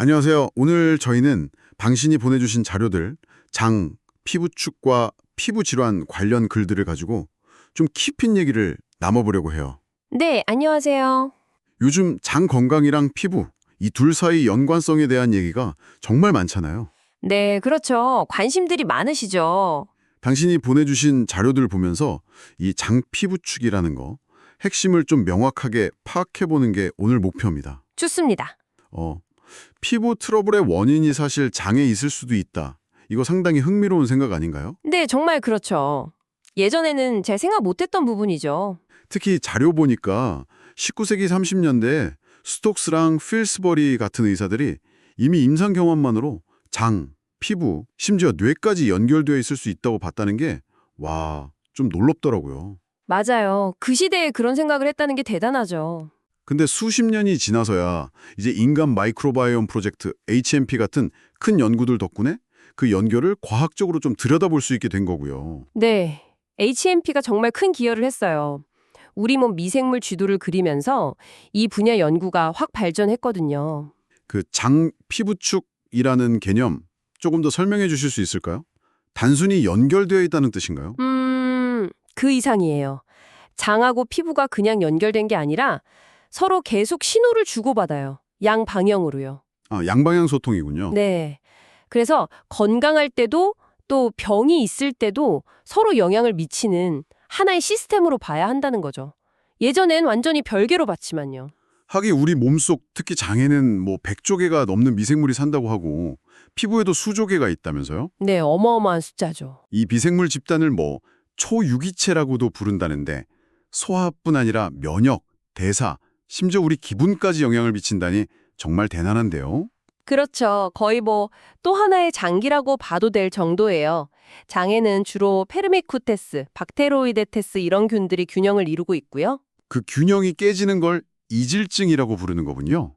안녕하세요. 오늘 저희는 당신이 보내주신 자료들, 장, 피부축과 피부 질환 관련 글들을 가지고 좀 깊은 얘기를 나눠보려고 해요. 네, 안녕하세요. 요즘 장 건강이랑 피부, 이 둘 사이 연관성에 대한 얘기가 정말 많잖아요. 네, 그렇죠. 관심들이 많으시죠. 당신이 보내주신 자료들 보면서 이 장 피부축이라는 거 핵심을 좀 명확하게 파악해보는 게 오늘 목표입니다. 좋습니다. 어, 피부 트러블의 원인이 사실 장에 있을 수도 있다. 이거 상당히 흥미로운 생각 아닌가요? 네, 정말 그렇죠. 예전에는 제 생각 못했던 부분이죠. 특히 자료 보니까 19세기 30년대 스톡스랑 필스버리 같은 의사들이 이미 임상 경험만으로 장, 피부, 심지어 뇌까지 연결되어 있을 수 있다고 봤다는 게 와, 좀 놀랍더라고요. 맞아요. 그 시대에 그런 생각을 했다는 게 대단하죠. 근데 수십 년이 지나서야 이제 인간 마이크로바이옴 프로젝트 HMP 같은 큰 연구들 덕분에 그 연결을 과학적으로 좀 들여다볼 수 있게 된 거고요. 네, HMP가 정말 큰 기여를 했어요. 우리 몸 미생물 쥐도를 그리면서 이 분야 연구가 확 발전했거든요. 그 장 피부축이라는 개념 조금 더 설명해 주실 수 있을까요? 단순히 연결되어 있다는 뜻인가요? 음, 그 이상이에요. 장하고 피부가 그냥 연결된 게 아니라 서로 계속 신호를 주고받아요. 양 방향으로요. 아, 양방향 소통이군요. 네. 그래서 건강할 때도 또 병이 있을 때도 서로 영향을 미치는 하나의 시스템으로 봐야 한다는 거죠. 예전엔 완전히 별개로 봤지만요. 하긴 우리 몸속 특히 장에는 뭐 100조 개가 넘는 미생물이 산다고 하고 피부에도 수조 개가 있다면서요? 네, 어마어마한 숫자죠. 이 미생물 집단을 뭐 초유기체라고도 부른다는데 소화뿐 아니라 면역, 대사, 심지어 우리 기분까지 영향을 미친다니 정말 대단한데요. 그렇죠. 거의 뭐 또 하나의 장기라고 봐도 될 정도예요. 장에는 주로 페르미쿠테스, 박테로이데테스 이런 균들이 균형을 이루고 있고요. 그 균형이 깨지는 걸 이질증이라고 부르는 거군요.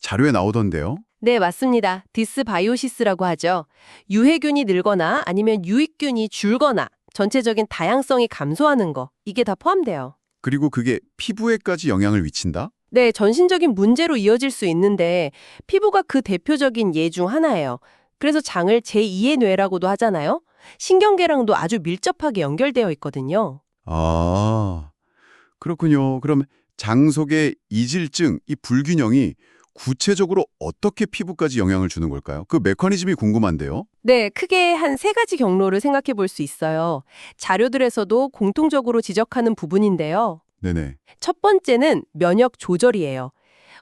자료에 나오던데요. 네, 맞습니다. 디스바이오시스라고 하죠. 유해균이 늘거나 아니면 유익균이 줄거나 전체적인 다양성이 감소하는 거 이게 다 포함돼요. 그리고 그게 피부에까지 영향을 미친다? 네, 전신적인 문제로 이어질 수 있는데 피부가 그 대표적인 예 중 하나예요. 그래서 장을 제2의 뇌라고도 하잖아요. 신경계랑도 아주 밀접하게 연결되어 있거든요. 아, 그렇군요. 그럼 장 속의 이질증, 이 불균형이 구체적으로 어떻게 피부까지 영향을 주는 걸까요? 그 메커니즘이 궁금한데요. 네, 크게 한 세 가지 경로를 생각해 볼 수 있어요. 자료들에서도 공통적으로 지적하는 부분인데요. 네네. 첫 번째는 면역 조절이에요.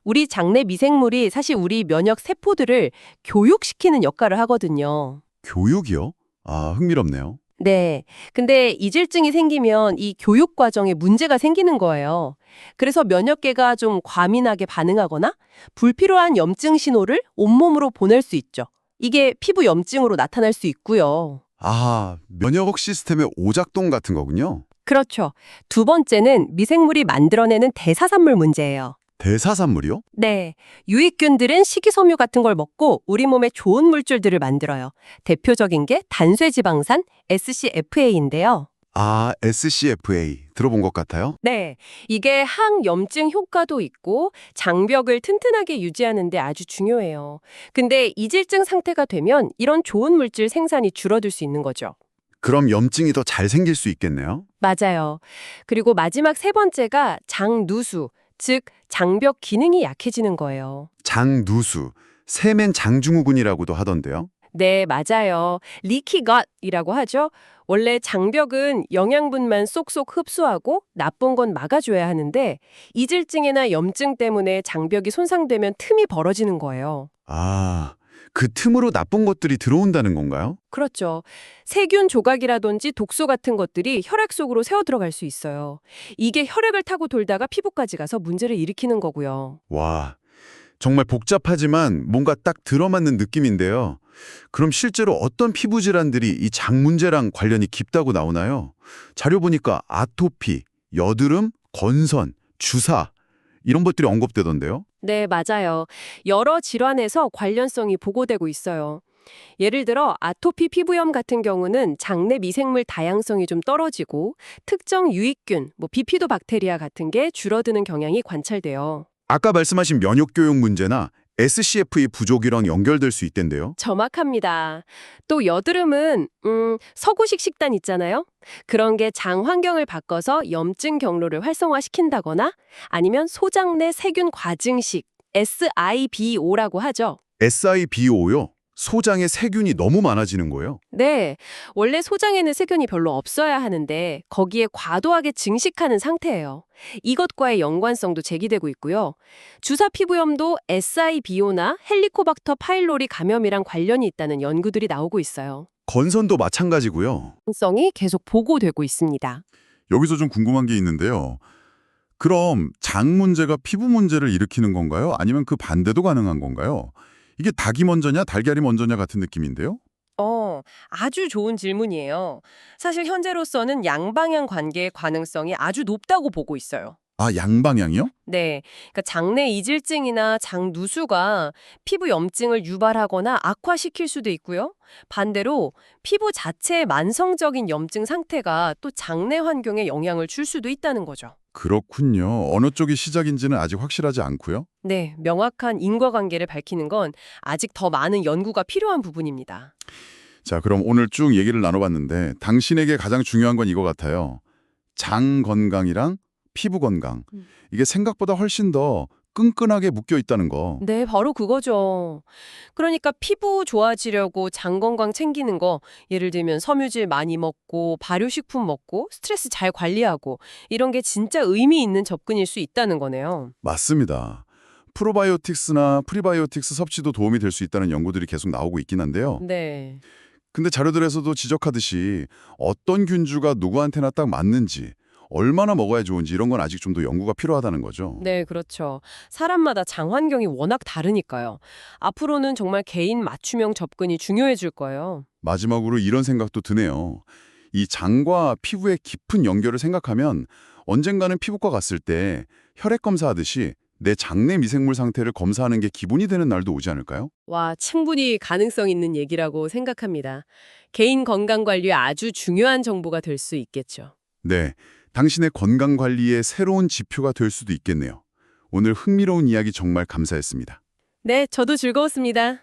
우리 장내 미생물이 사실 우리 면역 세포들을 교육시키는 역할을 하거든요. 교육이요? 아, 흥미롭네요. 네. 근데 이질증이 생기면 이 교육 과정에 문제가 생기는 거예요. 그래서 면역계가 좀 과민하게 반응하거나 불필요한 염증 신호를 온몸으로 보낼 수 있죠. 이게 피부 염증으로 나타날 수 있고요. 아, 면역 시스템의 오작동 같은 거군요. 그렇죠. 두 번째는 미생물이 만들어내는 대사산물 문제예요. 대사산물이요? 네. 유익균들은 식이섬유 같은 걸 먹고 우리 몸에 좋은 물질들을 만들어요. 대표적인 게 단쇠지방산 SCFA인데요. 아, SCFA. 들어본 것 같아요. 네. 이게 항염증 효과도 있고 장벽을 튼튼하게 유지하는 데 아주 중요해요. 근데 이질증 상태가 되면 이런 좋은 물질 생산이 줄어들 수 있는 거죠. 그럼 염증이 더 잘 생길 수 있겠네요. 맞아요. 그리고 마지막 세 번째가 장누수, 즉 장벽 기능이 약해지는 거예요. 장누수, 세면 장증후군이라고도 하던데요. 네, 맞아요. 리키것이라고 하죠. 원래 장벽은 영양분만 쏙쏙 흡수하고 나쁜 건 막아줘야 하는데 이질증이나 염증 때문에 장벽이 손상되면 틈이 벌어지는 거예요. 아, 그 틈으로 나쁜 것들이 들어온다는 건가요? 그렇죠. 세균 조각이라든지 독소 같은 것들이 혈액 속으로 새어 들어갈 수 있어요. 이게 혈액을 타고 돌다가 피부까지 가서 문제를 일으키는 거고요. 와, 정말 복잡하지만 뭔가 딱 들어맞는 느낌인데요. 그럼 실제로 어떤 피부 질환들이 이 장 문제랑 관련이 깊다고 나오나요? 자료 보니까 아토피, 여드름, 건선, 주사 이런 것들이 언급되던데요. 네, 맞아요. 여러 질환에서 관련성이 보고되고 있어요. 예를 들어 아토피 피부염 같은 경우는 장내 미생물 다양성이 좀 떨어지고 특정 유익균, 뭐 비피도 박테리아 같은 게 줄어드는 경향이 관찰돼요. 아까 말씀하신 면역 교육 문제나 SCF의 부족이랑 연결될 수 있댄데요. 정확합니다. 또 여드름은 음, 서구식 식단 있잖아요. 그런 게 장 환경을 바꿔서 염증 경로를 활성화시킨다거나 아니면 소장 내 세균 과증식 SIBO라고 하죠. SIBO요. 소장에 세균이 너무 많아지는 거예요. 네, 원래 소장에는 세균이 별로 없어야 하는데 거기에 과도하게 증식하는 상태예요. 이것과의 연관성도 제기되고 있고요. 주사 피부염도 SIBO나 헬리코박터 파일로리 감염이랑 관련이 있다는 연구들이 나오고 있어요. 건선도 마찬가지고요. 성이 계속 보고되고 있습니다. 여기서 좀 궁금한 게 있는데요. 그럼 장 문제가 피부 문제를 일으키는 건가요? 아니면 그 반대도 가능한 건가요? 이게 닭이 먼저냐 달걀이 먼저냐 같은 느낌인데요. 어, 아주 좋은 질문이에요. 사실 현재로서는 양방향 관계의 가능성이 아주 높다고 보고 있어요. 아, 양방향이요? 네, 그러니까 장내 이질증이나 장 누수가 피부 염증을 유발하거나 악화시킬 수도 있고요. 반대로 피부 자체의 만성적인 염증 상태가 또 장내 환경에 영향을 줄 수도 있다는 거죠. 그렇군요. 어느 쪽이 시작인지는 아직 확실하지 않고요. 네, 명확한 인과관계를 밝히는 건 아직 더 많은 연구가 필요한 부분입니다. 자, 그럼 오늘 쭉 얘기를 나눠봤는데 당신에게 가장 중요한 건 이거 같아요. 장 건강이랑 피부 건강. 음. 이게 생각보다 훨씬 더 끈끈하게 묶여 있다는 거. 네, 바로 그거죠. 그러니까 피부 좋아지려고 장 건강 챙기는 거, 예를 들면 섬유질 많이 먹고, 발효식품 먹고, 스트레스 잘 관리하고, 이런 게 진짜 의미 있는 접근일 수 있다는 거네요. 맞습니다. 프로바이오틱스나 프리바이오틱스 섭취도 도움이 될 수 있다는 연구들이 계속 나오고 있긴 한데요. 네. 근데 자료들에서도 지적하듯이 어떤 균주가 누구한테나 딱 맞는지 얼마나 먹어야 좋은지 이런 건 아직 좀 더 연구가 필요하다는 거죠. 네, 그렇죠. 사람마다 장 환경이 워낙 다르니까요. 앞으로는 정말 개인 맞춤형 접근이 중요해질 거예요. 마지막으로 이런 생각도 드네요. 이 장과 피부의 깊은 연결을 생각하면 언젠가는 피부과 갔을 때 혈액 검사하듯이 내 장내 미생물 상태를 검사하는 게 기본이 되는 날도 오지 않을까요? 와, 충분히 가능성 있는 얘기라고 생각합니다. 개인 건강 관리에 아주 중요한 정보가 될 수 있겠죠. 네, 당신의 건강 관리의 새로운 지표가 될 수도 있겠네요. 오늘 흥미로운 이야기 정말 감사했습니다. 네, 저도 즐거웠습니다.